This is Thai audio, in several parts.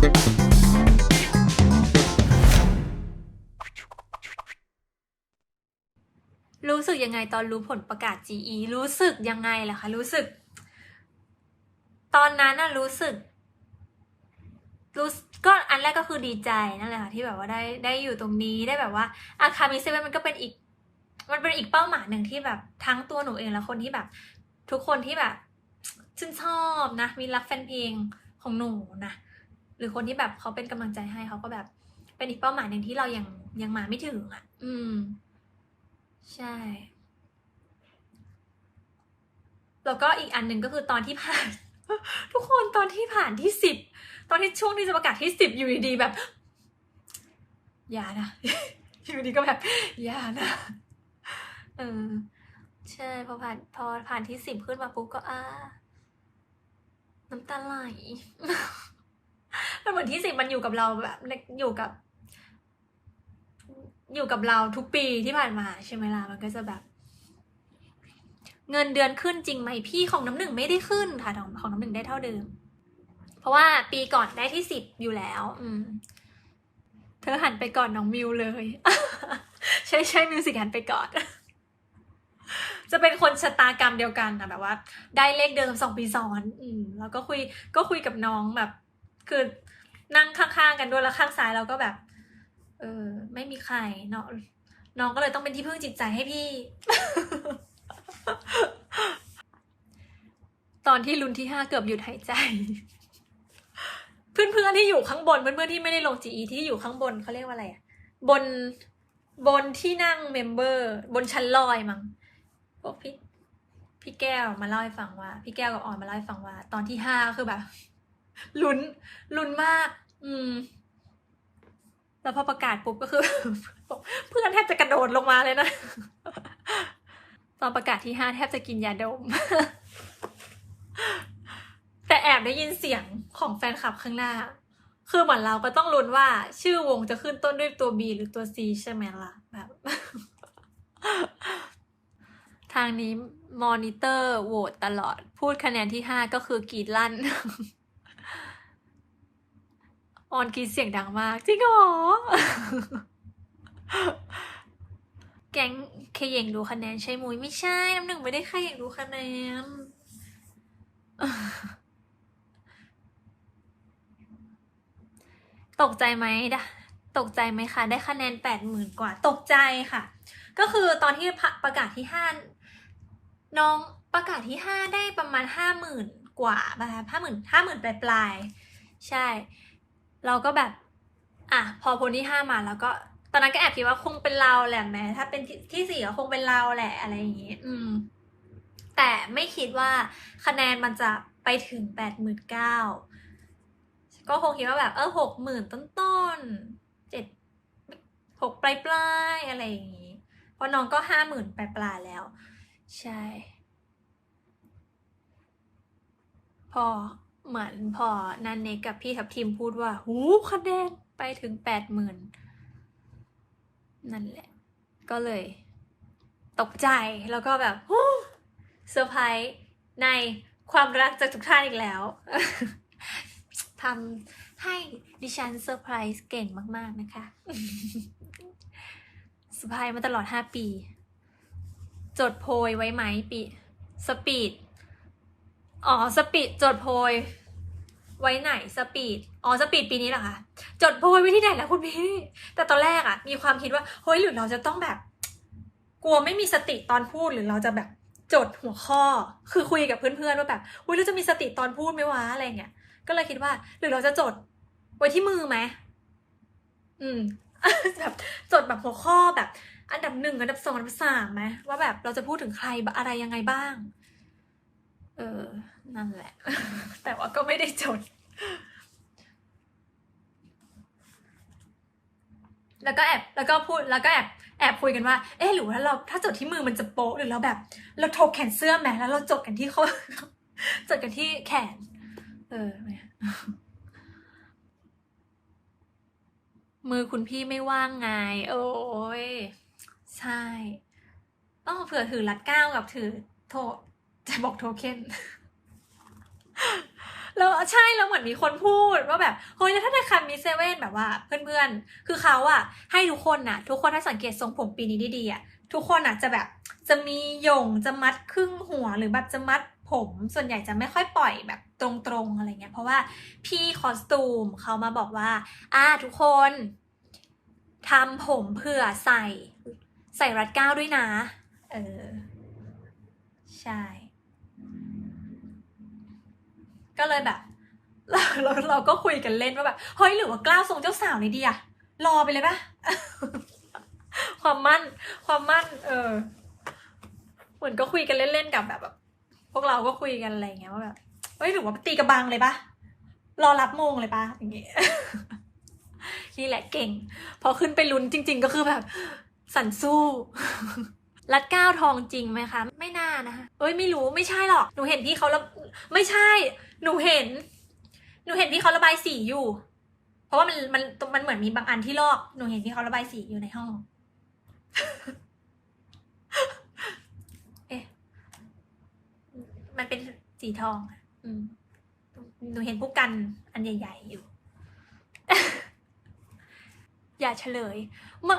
รู้สึกยังไงตอนรู้ผลประกาศ GE รู้สึกยังไงล่ะคะ รู้สึก ตอนนั้นน่ะรู้สึก รู้กก็อันแรกก็คือดีใจนั่นแหละค่ะที่แบบว่าได้ได้อยู่ตรงนี้ได้แบบว่าอาคามิเซเว่นมันก็เป็นอีก มันเป็นอีกเป้าหมายหนึ่งที่แบบทั้งตัวหนูเองและคนที่แบบ ทุกคนที่แบบชื่นชอบนะ มีรักแฟนเพลงของหนูนะ หรือคนที่แบบเขาเป็นกำลังใจให้เขาก็แบบ เป็นอีกเป้าหมายหนึ่งที่เรายังยังมาไม่ถึงอะ อืม ใช่ แล้วก็อีกอันหนึ่งก็คือตอนที่ผ่าน ทุกคนตอนที่ผ่านที่สิบตอนที่ช่วงที่จะประกาศที่สิบอยู่ดีๆแบบ อย่านะอยู่ดีก็แบบ อย่านะเออใช่พอผ่านพอผ่านที่สิบขึ้นมาปุ๊บก็อ่า น้ำตาไหล มันเหมือนที่สิบมันอยู่กับเราแบบอยู่กับ อยู่กับเราทุกปีที่ผ่านมาใช่ไหมล่ะมันก็จะแบบ เงินเดือนขึ้นจริงไหมพี่ของน้ำหนึ่งไม่ได้ขึ้นค่ะของของน้ำหนึ่งได้เท่าเดิม เพราะว่าปีก่อนได้ที่สิบอยู่แล้ว อืม เธอหันไปก่อนน้องมิวเลย ใช่ใช่มิวสิกหันไปก่อนจะเป็นคนชะตากรรมเดียวกันนะแบบว่า ได้เลขเดิมสองปีซ้อน อืม แล้วก็คุยก็คุยกับน้องแบบ คือนั่งข้างๆกันด้วยแล้วข้างซ้ายเราก็แบบ เออ ไม่มีใครเนาะน้องก็เลยต้องเป็นที่พึ่งจิตใจให้พี่ ตอนที่ลุ้นที่ห้าเกือบหยุดหายใจ เพื่อนๆที่อยู่ข้างบนเพื่อนๆที่ไม่ได้ลง GE ที่อยู่ข้างบนเขาเรียกว่าอะไรอะบนบนที่นั่งเมมเบอร์ บนชั้นลอยมั้งพวกพี่พี่แก้วมาเล่าให้ฟังว่า พี่แก้วกับออนมาเล่าให้ฟังว่า ตอนที่ห้าคือแบบ ลุ้นลุ้นมาก อืมแล้วพอประกาศปุ๊บก็คือ เพื่อนแทบจะกระโดดลงมาเลยนะ ตอนประกาศที่ห้าแทบจะกินยาดม แต่แอบได้ยินเสียงของแฟนคลับข้างหน้า คือเหมือนเราก็ต้องลุ้นว่า ชื่อวงจะขึ้นต้นด้วยตัว B หรือตัว C ใช่ไหมล่ะแบบ ทางนี้มอนิเตอร์โหวตตลอด พูดคะแนนที่ห้าก็คือกรีดลั่น ออนกรีดเสียงดังมาก จริงเหรอ แก๊งเคยงดูคะแนนใช่มุยไม่ใช่ น้ำหนึ่งไม่ได้เคยงดูคะแนน ตกใจไหมดะตกใจไหมคะ ได้คะแนนแปดหมื่นกว่า ตกใจค่ะ ก็คือตอนที่ประกาศที่ห้าน้องประกาศที่ห้าได้ประมาณห้าหมื่นกว่าป่ะคะห้าหมื่นห้าหมื่นปลายปลายๆใช่ เราก็แบบ อะพอคนที่ห้ามาแล้วก็ตอนนั้นก็แอบคิดว่าคงเป็นเราแหละแม้ถ้าเป็นที่ที่สี่ก็คงเป็นเราแหละอะไรอย่างงี้อืม แต่ไม่คิดว่าคะแนนมันจะไปถึงแปดหมื่นเก้าก็คงคิดว่าแบบเออหกหมื่นต้นต้นๆเจ็ดหกปลายปลายๆอะไรอย่างงี้เพราะน้องก็ห้าหมื่นปลายปลายแล้ว ใช่ พอ เหมือนพอนันเนกกับพี่ทับทิมพูดว่า หูคะแนนไปถึงแปดหมื่นนั่นแหละ ก็เลย ตกใจแล้วก็แบบฮู้เซอร์ไพรส์ในความรักจากทุกท่านอีกแล้วทำให้ดิฉันเซอร์ไพรส์เก่งมาก ๆ นะคะเซอร์ไพรส์มาตลอด 5 ปี จดโพยไว้ไหมปี สปีด อ๋อ สปีดจดโพย ไว้ไหนสปีดอ๋อสปีดปีนี้เหรอคะจดโพยไว้ที่ไหนแล้วคุณพี่ แต่ตอนแรกอะมีความคิดว่าเฮ้ยหรือเราจะต้องแบบ กลัวไม่มีสติตอนพูดหรือเราจะแบบจดหัวข้อ คือคุยกับเพื่อนๆว่าแบบอุ้ยเราจะมีสติตอนพูดไหมวะอะไรเงี้ยก็เลยคิดว่า หรือเราจะจดไว้ที่มือไหมอืมแบบจดแบบหัวข้อแบบ อันดับหนึ่งอันดับสองอันดับสามไหมว่าแบบเราจะพูดถึงใครอะไรยังไงบ้าง เออ นั่นแหละ แต่ว่าก็ไม่ได้จด แล้วก็แอบแล้วก็พูดแล้วก็แอบแอบคุยกันว่า เอ๊หรือว่าเราถ้าจดที่มือมันจะโป๊ะหรือเราแบบ เราถกแขนเสื้อไหมแล้วเราจดกันที่เขาจดกันที่แขน เออนี่ยมือคุณพี่ไม่ว่างไง โอ้ย ใช่ ต้องเผื่อถือรัดเก้ากับถือโท จะบอกโทเค็นแล้วใช่แล้วเหมือนมีคนพูดว่าแบบเฮ้ยแล้วถ้าในาคันมิเซเว่นแบบว่า เพื่อนๆ คือเขาอะให้ทุกคนน่ะทุกคนถ้าสังเกตทรงผมปีนี้ดีๆอะทุกคนอะจะแบบจะมีหย่งจะมัดครึ่งหัวหรือแบบจะมัดผมส่วนใหญ่จะไม่ค่อยปล่อยแบบตรงๆอะไรเงี้ยเพราะว่าพี่คอสตูมเขามาบอกว่า อ่าทุกคนทำผมเผื่อใส่ ใส่รัดเก้าวด้วยนะ เออ ใช่ ก็เลยแบบเราเราเราก็คุยกันเล่นว่าแบบเฮ้ยหรือว่ากล้าทรงเจ้าสาวนี่ดีอะรอไปเลยปะความมั่น ความมั่น เออ เหมือนก็คุยกันเล่นๆกับแบบ พวกเราก็คุยกันอะไรเงี้ยว่าแบบเฮ้ยหรือว่าตีกระบังเลยปะรอรับโมงเลยปะอย่างเงี้ยนี่แหละเก่ง พอขึ้นไปลุ้นจริง ๆ ก็คือแบบ สันสู้ รัดก้าวทองจริงไหมคะ ไม่น่านะคะเอ้ยไม่รู้ไม่ใช่หรอก หนูเห็นพี่เขาระไม่ใช่ หนูเห็น หนูเห็นพี่เขาระบายสีอยู่ เพราะว่ามันมันมันเหมือนมีบางอันที่ลอก หนูเห็นพี่เขาระบายสีอยู่ในห้อง เอ๊ะ มันเป็นสีทองอะอืม หนูเห็นผู้กันอันใหญ่ ๆ อยู่ อย่าเฉลย เมื่อ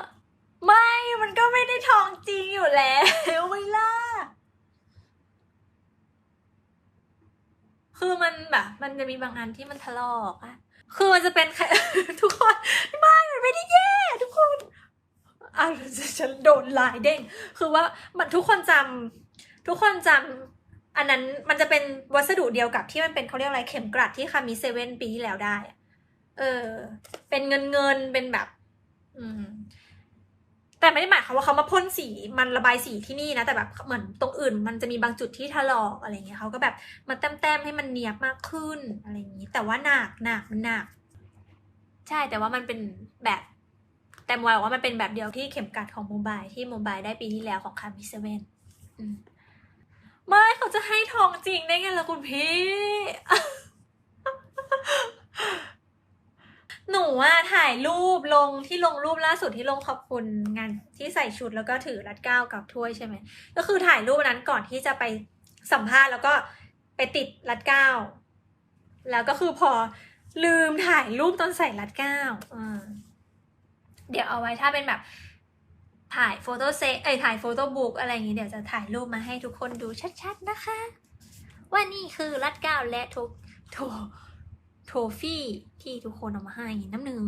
ไม่ มันก็ไม่ได้ ทองจริงอยู่แล้วไม่ล่ะ คือมันแบบ มันจะมีบางอันที่มันถลอกอะคือมันจะเป็นแค่ทุกคนไม่มันไม่ได้แย่ ทุกคนอะฉันโดนลายเด้ง คือว่ามันทุกคนจำทุกคนจำอันนั้นมันจะเป็นวัสดุเดียวกับที่มันเป็นเขาเรียกอะไรเข็มกลัดที่คามิเซเว่นปีที่แล้วได้ เออ เป็นเงินเงินเป็นแบบ อืม แต่ไม่ได้หมายความว่าเขามาพ่นสีมันระบายสีที่นี่นะ แต่แบบเหมือนตรงอื่น มันจะมีบางจุดที่ถลอกอะไรเงี้ยเขาก็แบบมาแต้มๆให้มันเนียบมากขึ้นอะไรอย่างนี้ แต่ว่าหนักหนักมันหนักใช่แต่ว่ามันเป็นแบบแต่มวยบอกว่ามันเป็นแบบเดียวที่เข็มกัดของโมบายที่โมบายได้ปีที่แล้วของคามิเซเว่นไม่เขาจะให้ทองจริงได้ไงล่ะคุณพี่ หนูอะถ่ายรูปลงที่ลงรูปล่าสุดที่ลงขอบคุณงานที่ใส่ชุดแล้วก็ถือรัดเก้ากับถ้วยใช่ไหมก็คือถ่ายรูปนั้นก่อนที่จะไปสัมภาษณ์แล้วก็ไปติดรัดเก้าแล้วก็คือพอลืมถ่ายรูปตอนใส่รัดเก้าอ่าเดี๋ยวเอาไว้ถ้าเป็นแบบถ่ายโฟโต้เซตเอ้ยถ่ายโฟโต้บุ๊กอะไรอย่างงี้เดี๋ยวจะถ่ายรูปมาให้ทุกคนดูชัดๆนะคะ ว่านี่คือรัดเก้าและโทโท โทฟี่ที่ทุกคนเอามาให้น้ำหนึ่ง